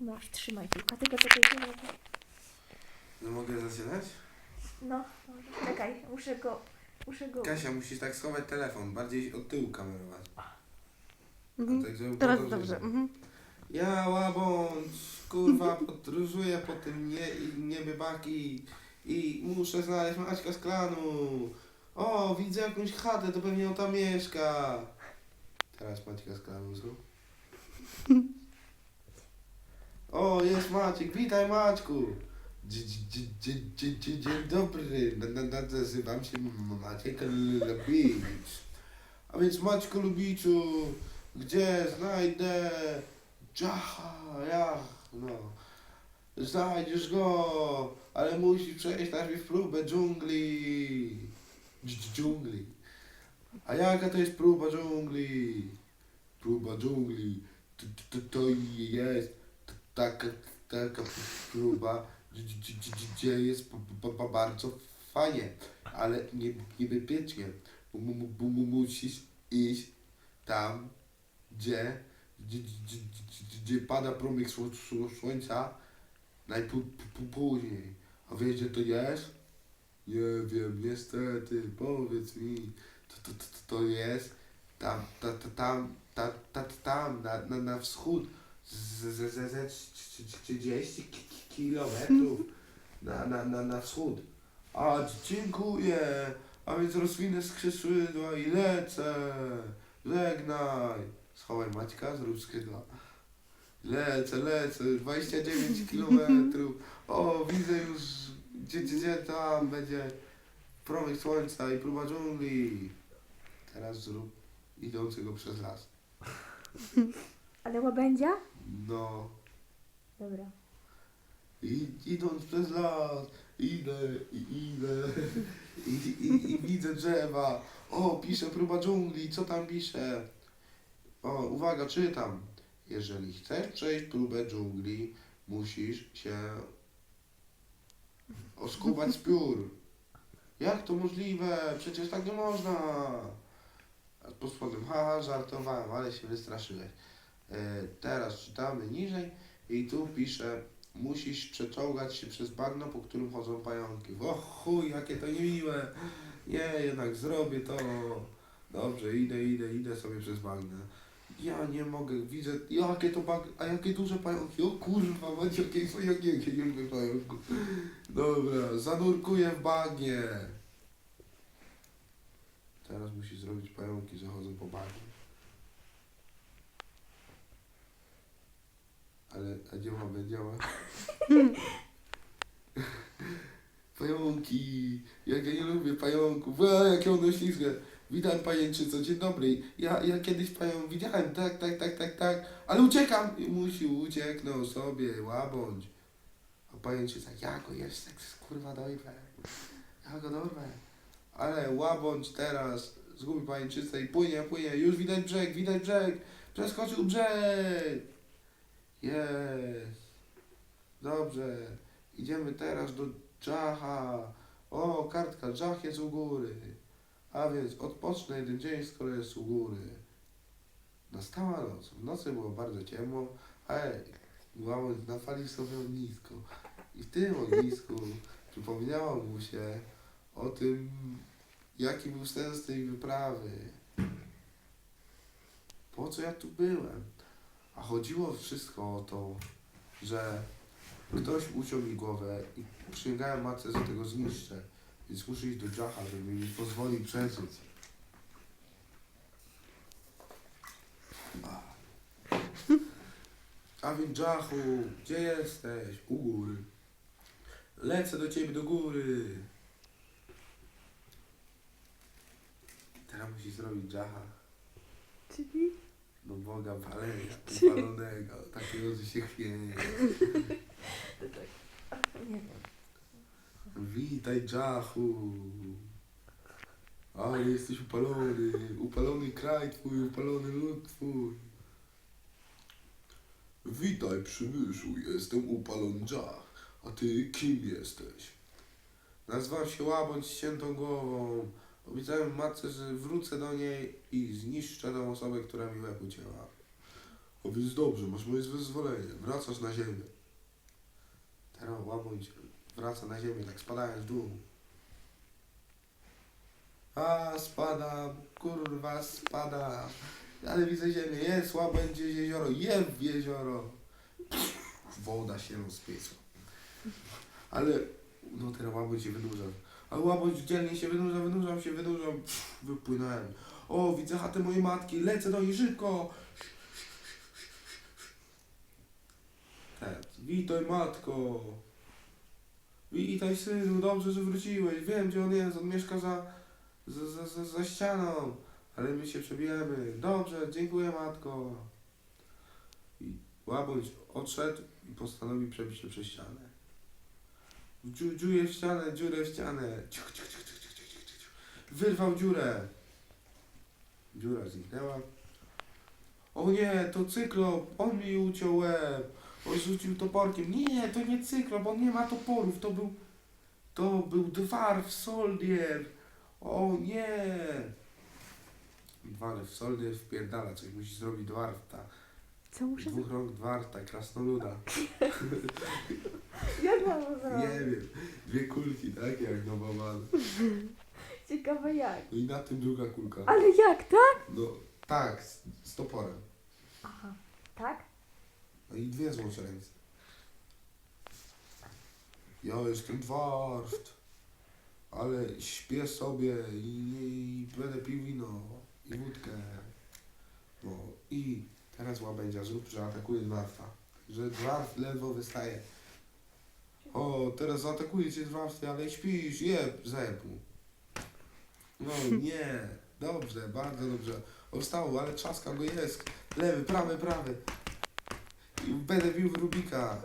Masz, trzymaj tylko, tylko czekaj, czekaj. No mogę zaczynać? No, może. czekaj, muszę go, muszę go... Kasia, musisz tak schować telefon, bardziej od tyłu kamerować. Mhm. Tak, żeby Teraz było dobrze. Mhm. Ja łabądź, kurwa, podróżuję po tym nie, niebie baki i muszę znaleźć Maćka z klanu. O, widzę jakąś chatę, to pewnie on tam mieszka. Teraz Maćka z klanu zrób. O, jest Maciek, witaj Maćku. Dzie- dzie- dzie- dzie- dzie- Dzień dobry, Na- na- na- nazywam się Maciek Lubicz. A więc Maćku Lubiczu, gdzie znajdę Dżacha, ja, no. Znajdziesz go, ale musisz przejść najpierw próbę dżungli. Dż- Dżungli. A jaka to jest próba dżungli? Próba dżungli. To, to, to jest taka, taka próba, gdzie- jest bardzo fajnie, ale nie, niebezpiecznie, musisz iść tam, gdzie, gdzie, pada promyk sło- sło- słońca najpóźniej. A wiesz, gdzie to jest? Nie wiem, niestety, powiedz mi. To, to, to, to jest tam, ta, ta, tam, ta, ta, tam, na, na, na wschód, z, z, z, z, z 30 ki- ki- kilometrów na, na, na, na wschód. A, dziękuję. A więc rozwinę skrzydła i lecę. Żegnaj. Schowaj Maćka, zrób skrzydła. Lecę, lecę, 29 kilometrów. O, widzę już, gdzie, gdzie, gdzie tam będzie promyk słońca i próba dżungli. Teraz zrób idącego przez las. Ale łabędzia? No, Dobra. i, idąc przez las, idę, i idę, i, i, i widzę drzewa. O, pisze próba dżungli, co tam pisze? O, uwaga, czytam. Jeżeli chcesz przejść próbę dżungli, musisz się oskubać z piór. Jak to możliwe? Przecież tak nie można. A pod spodem, haha, żartowałem, ale się wystraszyłeś. E, teraz czytamy niżej i tu pisze, musisz przeczołgać się przez bagno, po którym chodzą pająki. O chuj, jakie to niemiłe. Nie, jednak zrobię to. Dobrze, idę, idę, idę sobie przez bagno. Ja nie mogę, widzę, jakie to bag, a jakie duże pająki. O kurwa, macie jakieś jakie, lubię pająków. Dobra, zanurkuję w bagnie. Teraz musisz zrobić pająki, że chodzą po bagnie. Ale, a gdzie mamy, działa? Pająki, jak ja nie lubię pająków, a jakie one ślizgie. Witam pajęczyco, dzień dobry. Ja, ja kiedyś pająk widziałem, tak, tak, tak, tak, tak, ale uciekam. I musi ucieknął sobie, łabądź. A pajęczyca, ja go jeszcze kurwa dorwę. Ja go dorwę. Ale łabądź teraz zgubi pajęczycę i płynie, płynie. Już widać brzeg, widać brzeg. Przeskoczył brzeg. Jest. Dobrze. Idziemy teraz do Dżacha. O, kartka, Dżach jest u góry. A więc odpocznę jeden dzień, skoro jest u góry. Nastała noc. W nocy było bardzo ciemno, ale łabądź na fali sobie ognisko. I w tym ognisku przypomniało mu się o tym, jaki był sens tej wyprawy. Po co ja tu byłem? A chodziło wszystko o to, że ktoś uciął mi głowę i przysięgałem matce, że tego zniszczę. Więc muszę iść do Dżacha, żeby mi pozwolił przeżyć. A. Więc Dżachu, gdzie jesteś? U góry. Lecę do ciebie do góry. Teraz musi zrobić Dżacha. Czyli? No Boga palenia, upalonego, takiego, że się chwieje. Wiem. Witaj Dżachu. Ale jesteś upalony, upalony kraj twój, upalony lud twój. Witaj przybyszu, jestem upalony Dżach. A ty kim jesteś? Nazywam się Łabądź z ciętą głową. Obiecałem matce, że wrócę do niej i zniszczę tą osobę, która mi łeb ucięła. O więc dobrze, masz moje zezwolenie. Wracasz na ziemię. Teraz łabędź wraca na ziemię, tak spadając w dół. A, spadam, kurwa, spadam. Ale widzę ziemię, jest łabędzie jezioro, jem w jezioro. Woda się rozpiesła. Ale, no teraz łabędź się wynurza. A łabędź dzielnie się wynurza, wynurzam się. Pff, Wypłynąłem. O, widzę chatę mojej matki, lecę do niej szybko. Tak, witaj matko. Witaj synu, dobrze, że wróciłeś. Wiem, gdzie on jest, on mieszka za, za, za, za, za ścianą. Ale my się przebijemy. Dobrze, dziękuję matko. I łabędź odszedł i postanowił przebić się przez ścianę. Dziu, dziurę w ścianę, dziurę w ścianę. Ciuch, ciuch, ciuch, ciuch, ciuch, ciuch, ciuch. Wyrwał dziurę. Dziura zniknęła. O nie, to cyklop, on mi uciął łeb. On rzucił toporkiem. Nie, to nie cyklop, on nie ma toporów, to był... To był dwarf soldier. O nie. Dwarf soldier wpierdala, coś musi zrobić dwarf, ta. Co muszę Dwóch rąk dwarf, ta krasnoluda. Jak mam to Nie wiem, dwie kulki, tak? Jak no baban. Ciekawe jak. No i na tym druga kulka. Ale jak, tak? No tak, z, z toporem. Aha. Tak? No i dwie złącze ręce. Ja jestem dwarft, ale śpię sobie i, i będę pił wino i wódkę. No i teraz łabędzia zrób, że atakuje dwarfa. Że dwarf ledwo wystaje. O, teraz zaatakuje cię dwarf, ale śpisz, jeb, mu. No nie, dobrze, bardzo dobrze. O, wstał, ale trzaska go jest. Lewy, prawy, prawy. I będę bił w Rubika.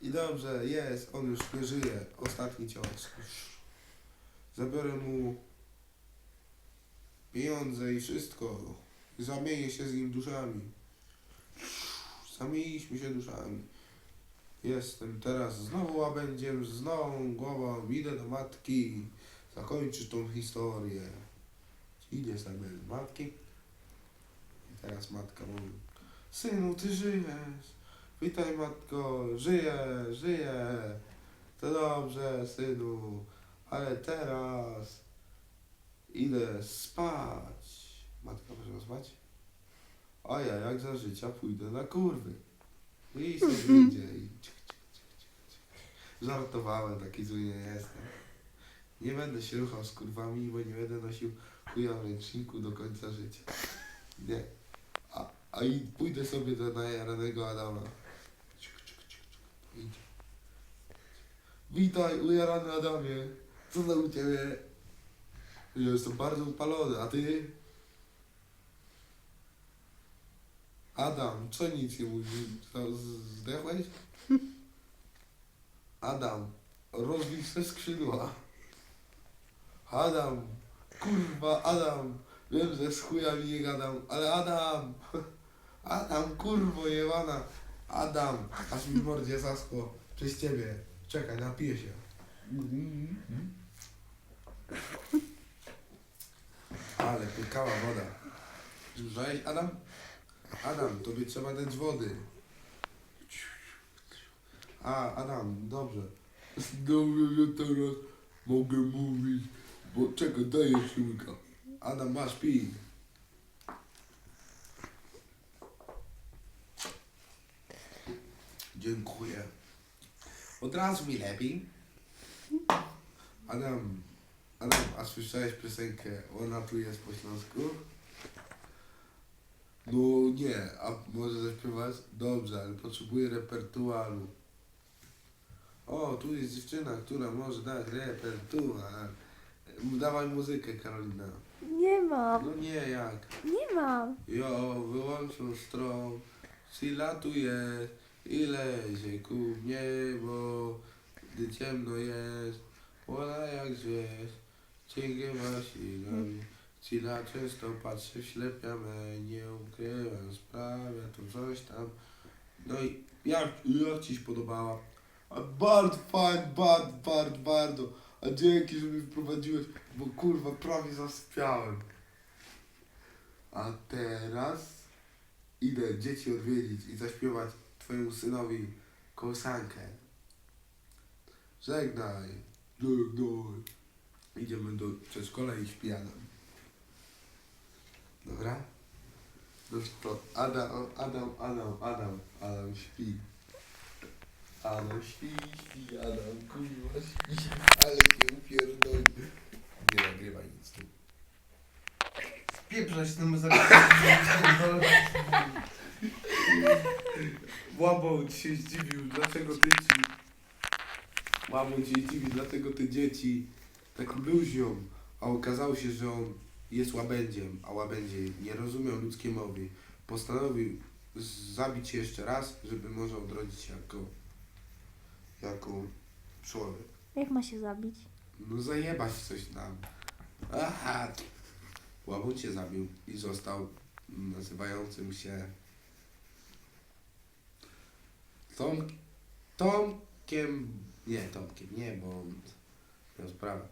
I dobrze, jest, on już nie żyje. Ostatni cios. Zabiorę mu pieniądze i wszystko. Zamienię się z nim duszami. Zamieniliśmy się duszami. Jestem teraz znowu łabędziem, z nową głową. Idę do matki. Zakończyć tą historię. Idzie sobie do matki. I teraz matka mówi. Synu, ty żyjesz. Witaj matko, żyję, żyję. To dobrze, synu, ale teraz idę spać. Matka poszła spać? A ja jak za życia pójdę na kurwy. I sobie idzie i ciach, ciach, ciach, ciach, ciach. Żartowałem, taki zły nie jestem. Nie będę się ruchał z kurwami, bo nie będę nosił chuja w ręczniku do końca życia. Nie. A, a i pójdę sobie do najaranego Adama. Ciu, ciu, ciu, ciu. Idzie. Witaj, ujarany Adamie. Co za u ciebie? Ja jestem bardzo upalony, a ty? Adam, co nic nie mówi? Co, z- zdechłeś? Adam, rozwij se skrzydła. Adam, kurwa, Adam. Wiem, że z chujami nie gadam, ale Adam! Adam, kurwo jebana! Adam, aż mi w mordzie zaschło przez ciebie. Czekaj, napiję się. Ale pykała woda. Słyszałeś, Adam? Adam, tobie trzeba dać wody. A, Adam, dobrze. Dobrze, że teraz mogę mówić, bo czekaj, daję szybka. Adam, masz pij. Dziękuję. Od razu mi lepiej. Adam, Adam, a słyszałeś piosenkę Ona tu jest po śląsku? No nie, a może zaśpiewać? Dobrze, ale potrzebuję repertuaru. O, tu jest dziewczyna, która może dać repertuar. Dawaj muzykę, Karolina. Nie mam. No nie, jak? Nie mam. Jo, wyłączą stron, sila tu jest i lezie ku niebo, gdy ciemno jest, ona jak zwierz, cięgiem wasilami. Sila często patrzy ślepia me, nie ukrywam, sprawia to coś tam. No i jak, jak Ci się podobała? A bardzo fajnie, bardzo, bardzo, bardzo. A dzięki, że mnie wprowadziłeś, bo kurwa prawie zasypiałem. A teraz idę dzieci odwiedzić i zaśpiewać twojemu synowi kołysankę. Żegnaj, żegnaj. Idziemy do przedszkola i śpijamy. Dobra? No to Adam, Adam, Adam, Adam, Adam śpi. Adam śpi, śpi, Adam, kurwa śpi, ale się upierdoli. Nie nagrywaj nic tu. Pieprzać ten zagadnienie. Łabą ci się zdziwił, dlaczego ty ci... Łabą ci się zdziwił, dlatego te dzieci tak luźnią, a okazało się, że on jest łabędziem, a łabędzie nie rozumiał ludzkiej mowy. Postanowił zabić się jeszcze raz, żeby może odrodzić jako, jako człowiek. Jak ma się zabić? No zajebać coś nam. Aha. Łabądź się zabił i został nazywającym się Tom, Tomkiem, nie Tomkiem, nie, bo miał sprawę.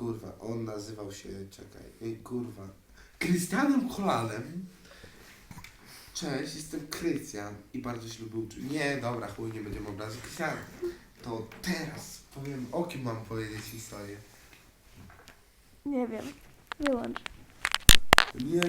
Kurwa, on nazywał się, czekaj, ej, kurwa, Krystianem Kolanem. Cześć, jestem Krystian i bardzo się lubię uczyć. Nie, dobra, chuj, nie będziemy obrażać Krystiana. To teraz powiem, o kim mam powiedzieć historię. Nie wiem. Wyłącz. Nie,